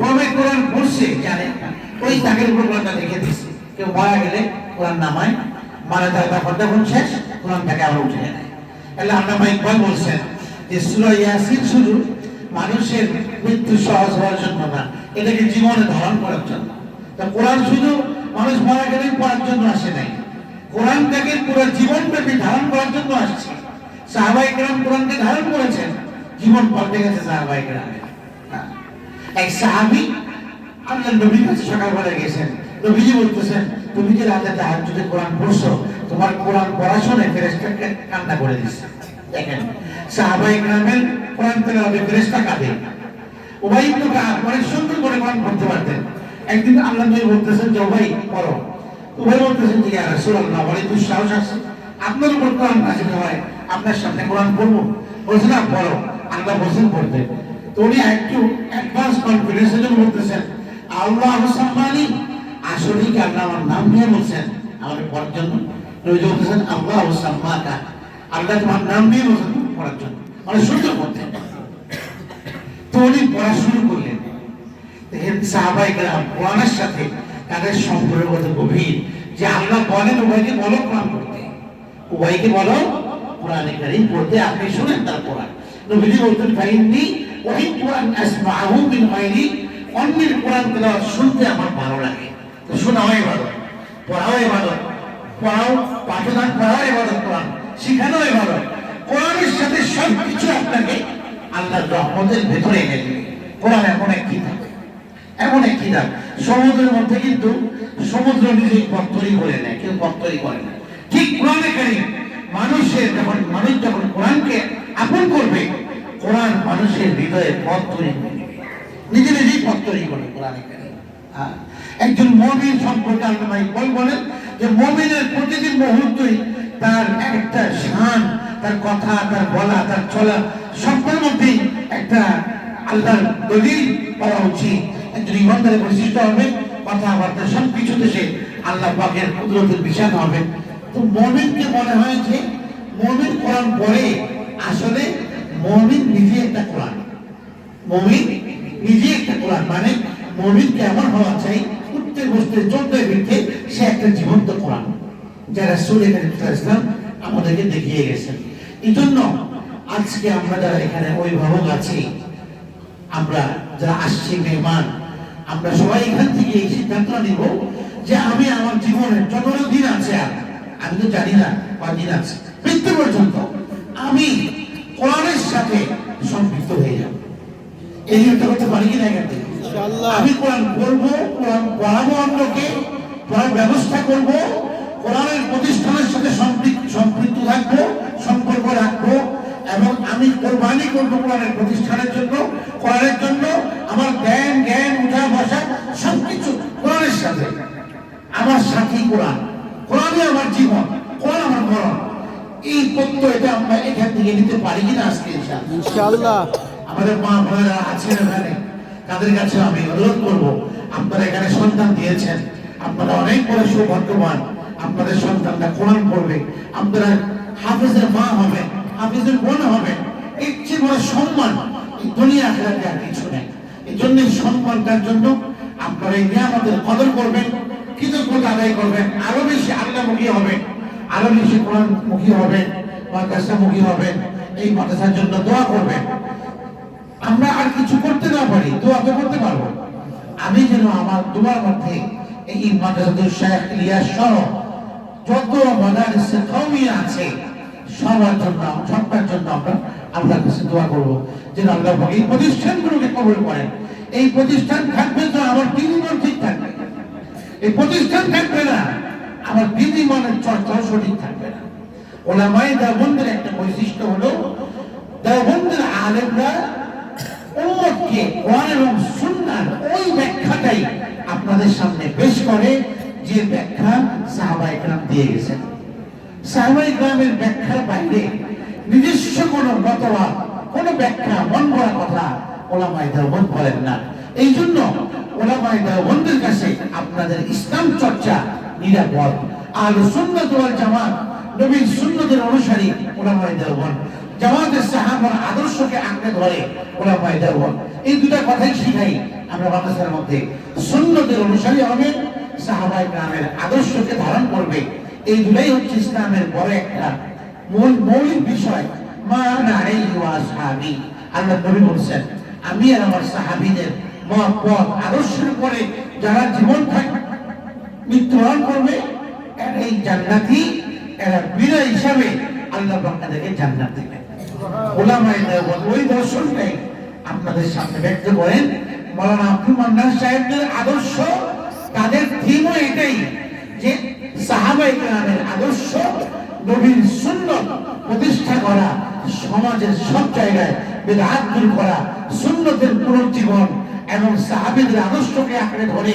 কবে কোরআন পড়ছে, জানে ওই কোরআনটা কেউ মারা গেলে কোরআন নামায় মারা যায় শেষ উঠে নেয়। তাহলে বলছেন যে সূরা ইয়াসিন শুধু মানুষের মৃত্যু সহজ হওয়ার জন্য না, এটাকে জীবনে ধারণ করার জন্য। তা কোরআন শুধু মানুষ মারা গেলে পড়ার জন্য আসে নাই। কোরআনটাকে পুরো জীবনব্যাপী ধারণ করার জন্য আসছে। সাহাবাই কেরাম কোরআনকে ধারণ করেছেন। জীবন পাল্টে গেছে সাহাবাই হ্যাঁ। এক সাহাবি আল্লাহ নবীর কাছে সকালবেলা গেছেন। নবীজি বলতেছেন, তুমি যে রাতে তাহাজ্জুদে কোরআন পড়ছো, তোমার কোরআন পড়া শুনে ফেরেশতাকে কান্না করে দিচ্ছে। দেখেন সাহাবাই কেরামের কোরআন তেলাওয়াতে ফেরেশতা কাঁদে। উবাই কাব অনেক সুন্দর করে কোরআন পড়তে পারতেন। একদিন আল্লাহ নবী বলতেছেন যে উবাই পড়ো। উবাই বলতেছেন যে, ইয়া রাসূলুল্লাহ, বলে দুঃসাহস আছে? আপনার উপর কোরআন নাযিল হয়, আপনার সামনে কোরআন পড়ব? বলছে, না, পড়ো। আল্লাহ বলছেন, পড়তে। তো উনি একটু অ্যাডভান্স কনফিডেন্সের জন্য বলতেছেন। আল্লাহ সাম্মানি আসলে কি আল্লাহ আমার নাম নিয়ে বলছেন? আমাকে পড়ার জন্য? নবীজি বলতেছেন আল্লাহ সাম্মাকা আল্লাহ তোমার নাম নিয়ে বলছেন পড়ার জন্য। মানে সুন্দর করতেন তো উনি পড়া শুরু করলেন। দেখেন সাহাবাই গ্রাম কোরআনের সাথে তাদের সম্পর্ক কত গভীর যে আল্লাহ বলেন, উভয়কে বলো কোরআন পড়তে। উভয়কে বলো কোরআনে কারিম পড়তে। আপনি শুনেন তার কোরআন। নবীজি বলতেন, ফাইন্নি ওই কোরআন আসমাহু মিন গায়রি, অন্যের কোরআন তেলাওয়াত শুনতে আমার ভালো লাগে। তো শোনাও ইবাদত পড়াও ইবাদত পড়াও, পাঠদান পড়াও ইবাদত কোরআন শিখানো ইবাদত কোরআনের সাথে সব কিছু আপনাকে আল্লাহর রহমতের ভেতরে এনে দেবে। কোরআন এমন এক কিতাব, এমন এক কিতাব। সমুদ্রের মধ্যে কিন্তু সমুদ্র নিজেই পথ তৈরি করে নেয়, কেউ পথ তৈরি করে না। ঠিক কোরআনে কারিম, মানুষের যখন, মানুষ যখন কোরআনকে আপন করবে কোরআন মানুষের হৃদয়ে পথ তৈরি করে। নিজে নিজেই পথ তৈরি করে কোরআনে হ্যাঁ। একজন মমিন সম্পর্কে আল্লাহ ইকবাল বলেন যে, মমিনের প্রতিটি মুহূর্তই তার একটা শান, তার কথা, তার বলা, তার চলা সবটার মধ্যেই একটা আল্লাহর দলিল পাওয়া উচিত একজন ইমানদারের বৈশিষ্ট্য হবে, কথাবার্তা সব কিছুতে সে আল্লাহ পাকের কুদরতের বিশাল হবে তো মমিনকে মনে হয় যে, মমিন কোরআন পড়ে, আসলে মমিন নিজে একটা কোরআন। মমিন নিজে একটা কোরআন। মানে মমিন কেমন হওয়া চাই? উঠতে, বসতে, চলতে, ফিরতে, সে একটা জীবন্ত কোরআন। যারা সুরে ইসলাম আমাদেরকে দেখিয়ে গেছেন। এই জন্য আজকে আমরা যারা এখানে অভিভাবক আছি, আমরা যারা আসছি মেহমান, আমরা সবাই এখান থেকে এই সিদ্ধান্ত নিব যে আমি আমার জীবনে যতটা দিন আছে আমি তো জানি না কদিন আছে, মৃত্যু পর্যন্ত আমি কোরআনের সাথে সম্পৃক্ত হয়ে যাব। এই নিয়মটা করতে পারি কিনা এখান থেকে? আমি কোরআন পড়ব কোরআন পড়াবো অন্যকে পড়ার ব্যবস্থা করব কোরআনের প্রতিষ্ঠানের সাথে সম্পৃক- সম্পৃক্ত থাকব সম্পর্ক রাখব এবং আমি কোরবানি করব কোরআনের প্রতিষ্ঠানের জন্য কোরআনের জন্য আমার জ্ঞান জ্ঞান উঠা বসা সবকিছু কোরআনের সাথে। আমার সাথী কোরআন কোরআনই আমার জীবন কোরআন আমার মরণ এই প্রত্যয়টা এখান নিতে পারি কিনা আজকে ইনশাআল্লাহ। আমাদের মা বোনেরা আছেন এখানে। তাদের কাছে আমি অনুরোধ করব আপনারা এখানে সন্তান দিয়েছেন। আপনারা অনেক বড় সৌভাগ্যবান। আপনাদের সন্তানরা কোরআন পড়বে। আপনারা হাফিজের মা হবেন হাফিজের বোন হবেন। এর চেয়ে বড় সম্মান দুনিয়া আখেরাতে আর কিছু নেই। এই জন্য সম্মানটার জন্য আপনারা এই নিয়ামতের কদর করবেন কৃতজ্ঞতা আদায় করবেন। আরও বেশি আল্লাহমুখী হবে আরও বেশি কোরআন মুখী হবেন মাদ্রাসা মুখী হবেন, এই মাদ্রাসার জন্য দোয়া করবেন। আমরা আর কিছু করতে না পারি, দোয়া তো করতে পারব। আমি যেন আমার দোয়ার মধ্যে এই মাদ্রাসাতুল শেখ ইলিয়াস সহ যত মাদারিসে কওমি আছে, সবার জন্য সবার জন্য আমরা আল্লাহর কাছে দোয়া করব। যেন আল্লাহ এই প্রতিষ্ঠানগুলোকে কবুল করেন। এই প্রতিষ্ঠান থাকবে তো আমার দিনমন ঠিক থাকবে। এই প্রতিষ্ঠান থাকবে না, আমার দিদিমনের চর্চাও সঠিক থাকবে না। ওলামাই দেওবন্দের একটা বৈশিষ্ট্য হলো দেওবন্দের আলেমরা উম্মতকে কোরআন এবং সুন্নাহর ওই ব্যাখ্যাটাই আপনাদের সামনে পেশ করে, যে ব্যাখ্যা সাহাবা ইকরাম দিয়ে গেছেন। সাহাবা ইকরামের ব্যাখ্যার বাইরে নিজস্ব কোনো মতবাদ, কোনো ব্যাখ্যা, মন করা কথা ওলামাই দেওবন্দ বলেন না। এই জন্য ওলামাই দেওবন্দের কাছে আপনাদের ইসলাম চর্চা নিরাপদ। আর সুন্নত ওয়াল জামাত নবীর সুন্নতের অনুসারী ওলামাই দেওবন্দ জামাতের সাহাবার আদর্শকে আঁকড়ে ধরে ওরা ময়দার এই দুটা কথাই শিখাই আমরা মাদ্রাসার মধ্যে। সুন্নতের অনুসারী হবে সাহাবাই গ্রামের আদর্শকে ধারণ করবে। এই দুটাই হচ্ছে ইসলামের বড় একটা মূল মৌলিক বিষয়। মা নারী ওয়া সাহাবি। আল্লাহ নবী বলছেন, আমি আর আমার সাহাবীদের মত পথ আদর্শের উপরে যারা জীবন থাকবে মৃত্যুবরণ করবে এই জান্নাতি এরা বিনয় হিসাবে আল্লাহ আপনাদেরকে জান্নাত ওই দর্শনটাই আপনাদের সামনে ব্যক্ত করেন। আব্দুল মান্নান সাহেবদের আদর্শ, তাদের থিমও এটাই যে সাহাবাই গ্রামের আদর্শ, নবীর সুন্নত প্রতিষ্ঠা করা, সমাজের সব জায়গায় বেদাত দূর করা, সুন্নতের পুনর্জীবন এবং সাহাবিদের আদর্শকে আঁকড়ে ধরে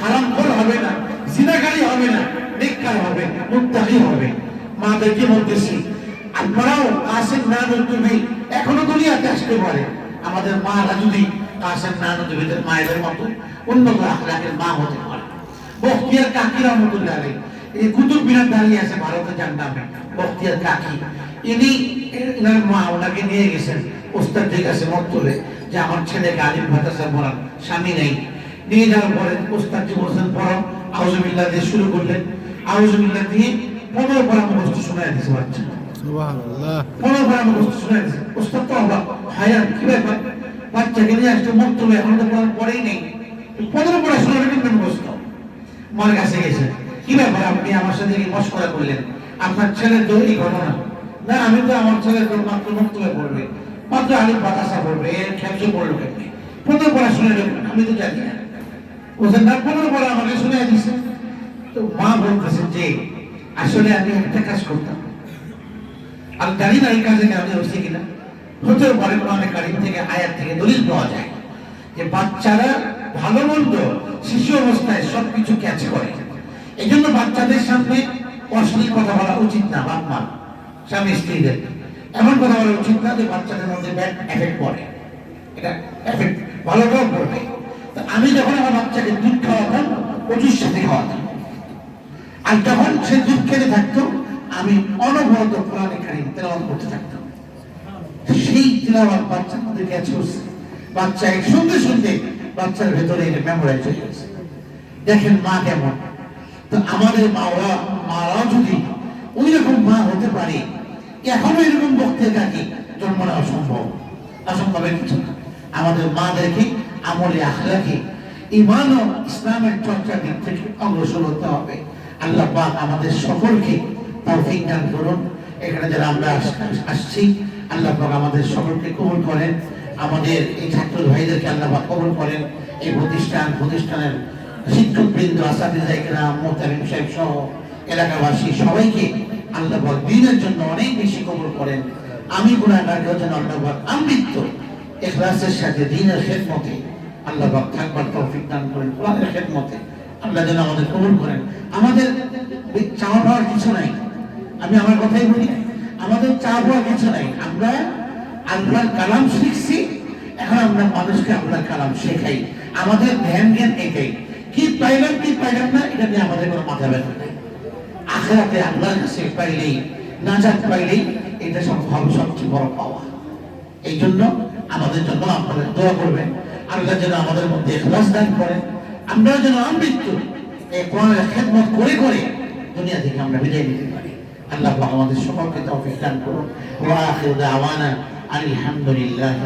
হারামখোর হবে না জিনাকারী হবে না, নেককার হবে মুত্তাকি হবে। মাদেরকে বলতেছি আপনারাও না এখনও দুনিয়াতে আসতে পারে। আমাদের মারা যদি কাসের না নতুবিদের মায়েদের মতো আখলাকের মা হতে পারে। বখতিয়ার কাকিরা মতো লাগে এই কুতুব মিনার দাঁড়িয়ে আছে ভারতে যার নামে বখতিয়ার কাকি। ইনি এনার মা ওনাকে নিয়ে গেছেন। ওস্তাদ ঠিক আছে মর্তলে যে আমার ছেলে আলিম ভাতাসা পড়ান স্বামী নেই। নিয়ে যাওয়ার পরে ওস্তাদ বলছেন পড়াও। আউজুবিল্লাহ দিয়ে শুরু করলেন। আউজুবিল্লাহ দিয়ে পনেরো পড়া মুখস্থ শোনায় দিছে বাচ্চা। পড়া শোনায় ওস্তাদ তো অবাক হায়ার কি ব্যাপার? বাচ্চাকে নিয়ে আসতে মর্তলে এখন তো পড়ার পরেই নেই। পনেরো পড়া শোনাবে কিন্তু মুখস্থ মার কাছে গেছে কি ব্যাপার আপনি আমার সাথে কি মস্করা করলেন? আপনার ছেলের ঘটনা। না আমি তো আমার ছেলের মাত্র বক্তব্য পড়বে। মাত্র আলিম বাতাসা পড়বে এর খেপসে পড়ল কেমনি? পনেরো পড়া শুনে নেবেন আমি তো জানি না। আমাকে শুনে তো মা বলতেছে যে, আসলে আমি একটা কাজ করতাম। কাজে আমি থেকে আয়াত থেকে দলিল পাওয়া যায়। যে বাচ্চারা ভালো মন্দ, শিশু অবস্থায় সবকিছু ক্যাচ করে। এই জন্য বাচ্চাদের সামনে অশ্লীল কথা বলা উচিত না, বাপ, মা, স্বামী, স্ত্রীদের। এমন কথা বলা উচিত না যে বাচ্চাদের মধ্যে ব্যাড এফেক্ট পড়ে। এটা এফেক্ট ভালোটাও পড়বে। আমি যখন আমার বাচ্চাকে দুধ খাওয়াতাম প্রচুর সাথে খাওয়াতাম। আর যখন সে দুধ খেতে থাকতো, আমি অনবরত কোরআনে কারিম তেলাওয়াত করতে থাকতাম। সেই তিলাওয়াত বাচ্চার মধ্যে ক্যাচ করছে বাচ্চা শুনতে শুনতে বাচ্চার ভেতরে এটা মেমোরাইজ হয়ে গেছে। দেখেন মা কেমন। তো আমাদের মাওরা মারাও যদি ওই রকম মা হতে পারে, এখনও এরকম বক্তের কাকে জন্ম নেওয়া সম্ভব অসম্ভবের কিছু না আমাদের মাদেরকে আমলে আখলাকে। ইমান ও ইসলামের চর্চার দিক থেকে অগ্রসর হতে হবে। আল্লাহ পাক আমাদের সকলকে তৌফিক দান করুন। এখানে যারা আমরা আসছি, আল্লাহ পাক আমাদের সকলকে কবুল করেন। আমাদের এই ছাত্র ভাইদেরকে আল্লাহ পাক কবুল করেন। এই প্রতিষ্ঠান, প্রতিষ্ঠানের শিক্ষকবৃন্দ আসাদিজাইকরাম মোহতামিম সাহেব সহ এলাকাবাসী সবাইকে আল্লাহ পাক দিনের জন্য অনেক বেশি কবুল করেন। আমি গুণাগার যেন আল্লাহ পাক আমৃত্য। এখলাসের সাথে, দিনের খেদমতে। আল্লাহ পাক থাকবার তৌফিক দান করেন, কোরআনের খেদমতে। আল্লাহ যেন আমাদের কবুল করেন। আমাদের চাওয়া পাওয়ার কিছু নাই। আমি আমার কথাই বলি, আমাদের চাওয়া পাওয়ার কিছু নাই। আমরা আল্লাহর কালাম শিখছি, এখন আমরা মানুষকে আল্লাহর কালাম শেখাই। আমাদের ধ্যান জ্ঞান এটাই। কি পাইলাম কি পাইলাম না, এটা নিয়ে আমাদের কোনো মাথা ব্যথা নেই। আখেরাতে আল্লাহর কাছে পাইলেই না নাজাত পাইলেই এটা সব ভালো সবচেয়ে বড় পাওয়া। এই জন্য আমাদের জন্য আপনাদের দোয়া করবে আল্লাহ যেন আমাদের মধ্যে এখলাস দান করে আমরা যেন আমৃত্যু, এই কোরআনের খেদমত করে করে দুনিয়া থেকে আমরা বিদায় নিতে পারি। আল্লাহ আমাদের সকলকে তৌফিক দান করুন। ওয়া আলহামদুলিল্লাহি